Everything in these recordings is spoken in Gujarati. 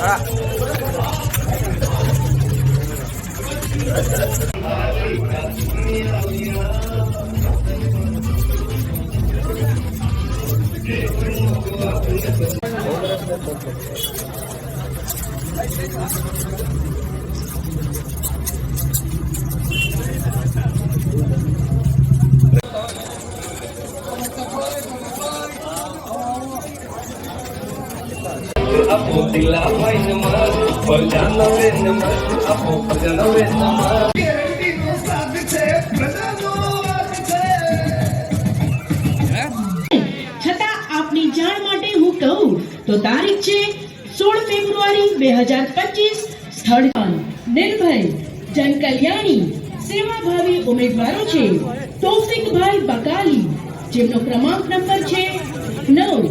あら。છતાં આપની જાણ માટે હું કહું, તો તારીખ છે સોળ ફેબ્રુઆરી બે હજાર પચીસ, સ્થળ નિર્ભય જનકલ્યાણી, સેવાભાવી ઉમેદવારો છે. તોફિકભાઈ બકાલી, જેમનો ક્રમાંક નંબર છે નવ.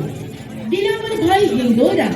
દિલાવરભાઈ હિંગોરા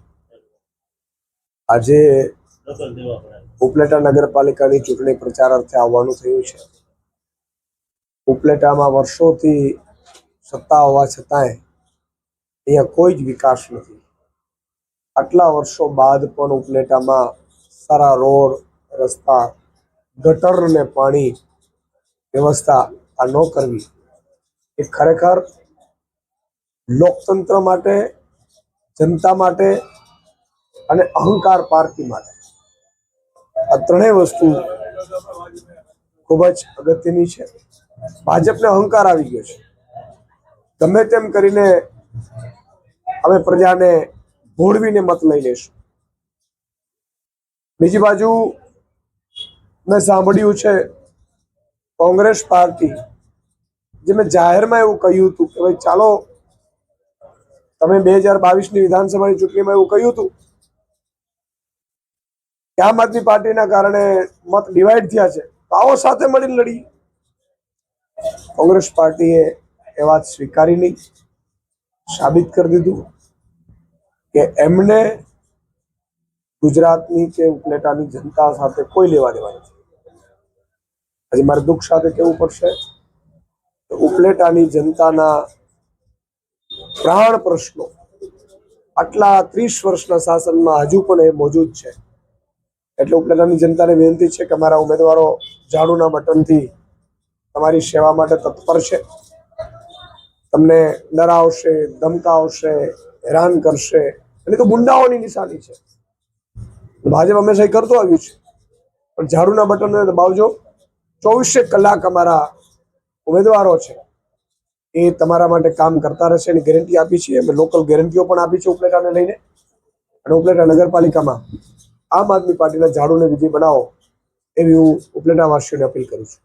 આજે ઉપલેટા નગરપાલિકાની ચૂંટણી પ્રચાર અર્થે આવવાનું થયું છે. ઉપલેટામાં વર્ષોથી સત્તા હોવા છતાંય અહીંયા કોઈ જ વિકાસ નથી. આટલા વર્ષો બાદ પણ ઉપલેટામાં સારા રોડ રસ્તા ગટર અને પાણી વ્યવસ્થા આ ન કરવી. એ ખરેખર લોકતંત્ર માટે જનતા માટે અને અહંકાર પાર્ટી માટે આ ત્રણેય વસ્તુ ખૂબ જ અગત્યની છે. ભાજપને અહંકાર આવી ગયો છે. ગમે તેમ કરીને અમે પ્રજાને ભોળવીને મત લઈ લેશું. બીજી બાજુ મેં સાંભળ્યું છે, કોંગ્રેસ પાર્ટી, જે મેં જાહેરમાં એવું કહ્યું હતું કે ભાઈ ચાલો, તમે બે હજાર બાવીસની વિધાનસભાની ચૂંટણીમાં એવું કહ્યું હતું આમ આદમી પાર્ટીના કારણે મત ડિવાઈડ થયા છે. તો આવો સાથે મળીને લડીએ. કોંગ્રેસ પાર્ટીએ એ વાત સ્વીકારી નહીં. સાબિત કરી દીધું કે એમને ગુજરાતની કે ઉપલેટાની જનતા સાથે કોઈ લેવા દેવા નથી. આજે મારે દુઃખ સાથે કહેવું પડશે ઉપલેટાની જનતાના પ્રાણ પ્રશ્નો આટલા ત્રીસ વર્ષના શાસનમાં હજુ પણ એ મોજૂદ છે. એટલે ઉપલેટાની જનતાને વિનંતી છે કે અમારા ઉમેદવારો ઝાડુના બટનથી તમારી સેવા માટે તત્પર છે. તમને ડરાવશે ધમકાવશે હેરાન કરશે, અને તો ગુંડાઓની નિશાની છે. ભાજપ હંમેશા કરતો આવ્યું છે. પણ ઝાડુના બટનને દબાવજો. ચોવીસે કલાક અમારા ઉમેદવારો છે. એ તમારા માટે કામ કરતા રહેશે એની ગેરંટી આપી છે. અમે લોકલ ગેરંટીઓ પણ આપી છે ઉપલેટાને લઈને. અને ઉપલેટા નગરપાલિકામાં આમ આદમી પાર્ટીના ઝાડુને વિજય બનાવો એવી હું ઉપલેટાવાસીઓને અપીલ કરું છું.